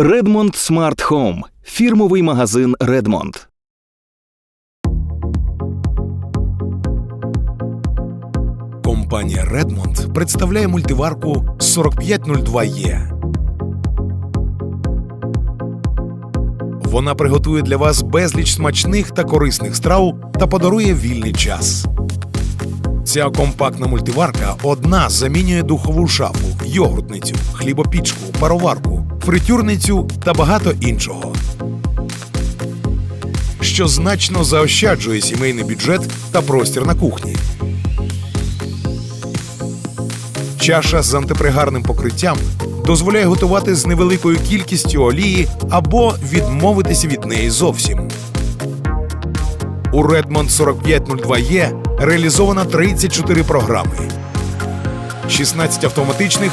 Redmond Smart Home – фірмовий магазин Redmond. Компанія Redmond представляє мультиварку 4502E. Вона приготує для вас безліч смачних та корисних страв та подарує вільний час. Ця компактна мультиварка одна замінює духову шафу, йогуртницю, хлібопічку, пароварку, фритюрницю та багато іншого. Що значно заощаджує сімейний бюджет та простір на кухні. Чаша з антипригарним покриттям дозволяє готувати з невеликою кількістю олії або відмовитися від неї зовсім. У Redmond 4502E реалізовано 34 програми, 16 автоматичних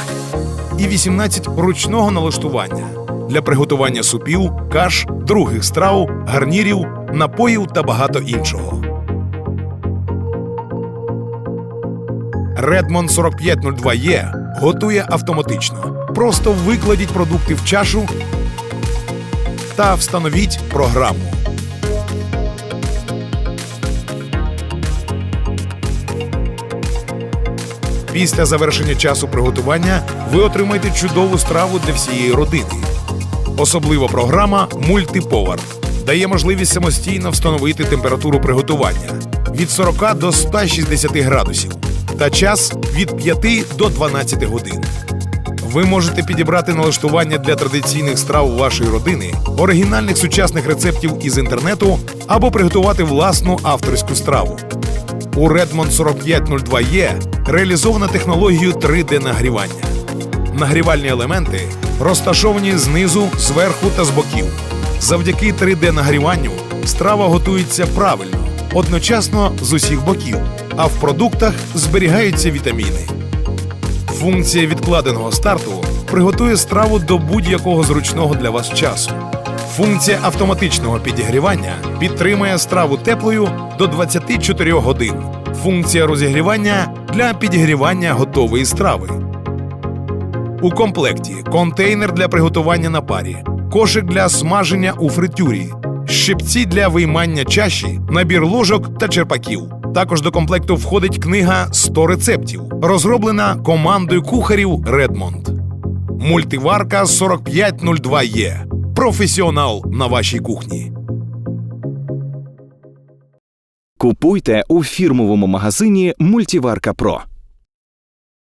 і 18 ручного налаштування для приготування супів, каш, других страв, гарнірів, напоїв та багато іншого. Redmond 4502E готує автоматично. Просто викладіть продукти в чашу та встановіть програму. Після завершення часу приготування ви отримаєте чудову страву для всієї родини. Особлива програма Мультиповар дає можливість самостійно встановити температуру приготування від 40 до 160 градусів та час від 5 до 12 годин. Ви можете підібрати налаштування для традиційних страв вашої родини, оригінальних сучасних рецептів із інтернету або приготувати власну авторську страву. У Redmond 4502E реалізовано технологію 3D-нагрівання. Нагрівальні елементи розташовані знизу, зверху та з боків. Завдяки 3D-нагріванню страва готується правильно, одночасно з усіх боків, а в продуктах зберігаються вітаміни. Функція відкладеного старту приготує страву до будь-якого зручного для вас часу. Функція автоматичного підігрівання підтримує страву теплою до 24 годин. Функція розігрівання для підігрівання готової страви. У комплекті контейнер для приготування на парі, кошик для смаження у фритюрі, щипці для виймання чаші, набір ложок та черпаків. Також до комплекту входить книга «100 рецептів, розроблена командою кухарів Redmond. Мультиварка 4502E. Професіонал на вашій кухні. Купуйте у фірмовому магазині Мультіварка Про.